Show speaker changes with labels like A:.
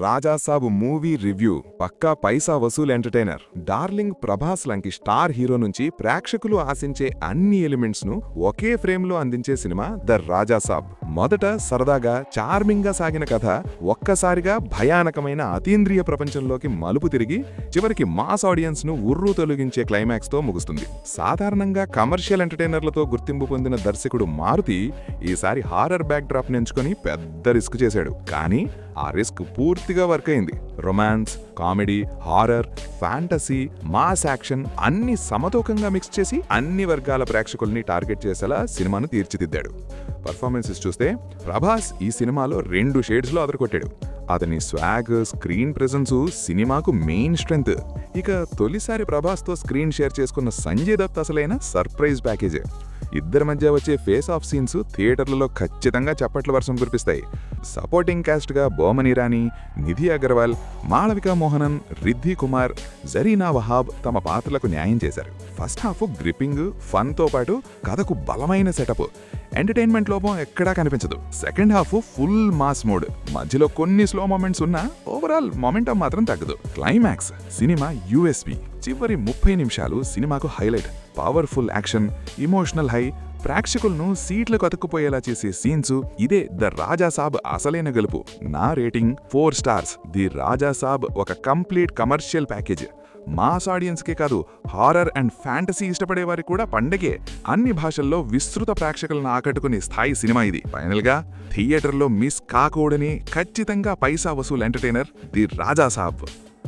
A: Raja Saab movie review పక్కా పైసా వసూల్ ఎంటర్టైనర్. డార్లింగ్ ప్రభాస్ లాంటి స్టార్ హీరో నుంచి ప్రేక్షకులు ఆశించే అన్ని ఎలిమెంట్స్ను ఒకే ఫ్రేమ్లో అందించే సినిమా ద రాజాసాబ్. మొదట సరదాగా చార్మింగ్గా సాగిన కథ ఒక్కసారిగా భయానకమైన అతీంద్రియ ప్రపంచంలోకి మలుపు తిరిగి చివరికి మాస్ ఆడియన్స్ను ఉర్రూ తొలగించే క్లైమాక్స్తో ముగుస్తుంది. సాధారణంగా కమర్షియల్ ఎంటర్టైనర్లతో గుర్తింపు పొందిన దర్శకుడు మారుతి ఈసారి హారర్ బ్యాక్ డ్రాప్ ఎంచుకొని పెద్ద రిస్క్ చేశాడు. కానీ ఆ రిస్క్ పూర్తిగా వర్క్ అయింది. Romance comedy horror fantasy mass action అన్ని సమతూకంగా మిక్స్ చేసి అన్ని వర్గాల ప్రేక్షకుల్ని టార్గెట్ చేసేలా సినిమాను తీర్చిదిద్దాడు. పర్ఫార్మెన్సెస్ చూస్తే ప్రభాస్ ఈ సినిమాలో రెండు షేడ్స్లో అదరకొట్టాడు అతని స్వాగ్ స్క్రీన్ ప్రెజెన్స్ సినిమాకు మెయిన్ స్ట్రెంగ్త్. ఇక తొలిసారి ప్రభాస్తో స్క్రీన్ షేర్ చేసుకున్న సంజయ్ దత్ అసలైన సర్ప్రైజ్ ప్యాకేజే. ఇద్దరి మధ్య వచ్చే ఫేస్ ఆఫ్ సీన్స్ థియేటర్లలో ఖచ్చితంగా చప్పట్ల వర్షం కురిపిస్తాయి. సపోర్టింగ్ కాస్ట్గా బోమన్ ఇరానీ నిధి అగర్వాల్ మాళవిక మోహనన్ రిద్ధి కుమార్ జరీనా వహాబ్ తమ పాత్రలకు న్యాయం చేశారు. ఫస్ట్ హాఫ్ గ్రిప్పింగ్ ఫన్తో పాటు కథకు బలమైన సెటప్ ఎంటర్టైన్మెంట్ లోపం ఎక్కడా కనిపించదు. Second half full mass mode మధ్యలో కొన్ని స్లో మూమెంట్స్ ఉన్నా ఓవరాల్ మొమెంటం మాత్రం తగ్గదు. క్లైమాక్స్ సినిమా యూఎస్పి చివరి ముప్పై నిమిషాలు సినిమాకు highlight powerful action emotional high ప్రేక్షకులను సీట్లకు అతుక్కుపోయేలా చేసే సీన్స్ ఇదే ద రాజాసాబ్ అసలైన గెలుపు. నా rating four stars. The Rajasaab ఒక కంప్లీట్ కమర్షియల్ ప్యాకేజ్. మాస్ ఆడియన్స్కే కాదు హారర్ అండ్ ఫ్యాంటసీ ఇష్టపడే వారికి కూడా పండగే. అన్ని భాషల్లో విస్తృత ప్రేక్షకులను ఆకట్టుకునే స్థాయి సినిమా ఇది. ఫైనల్గా థియేటర్లో మిస్ కాకూడని ఖచ్చితంగా పైసా వసూల్ ఎంటర్టైనర్ ది రాజాసాబ్.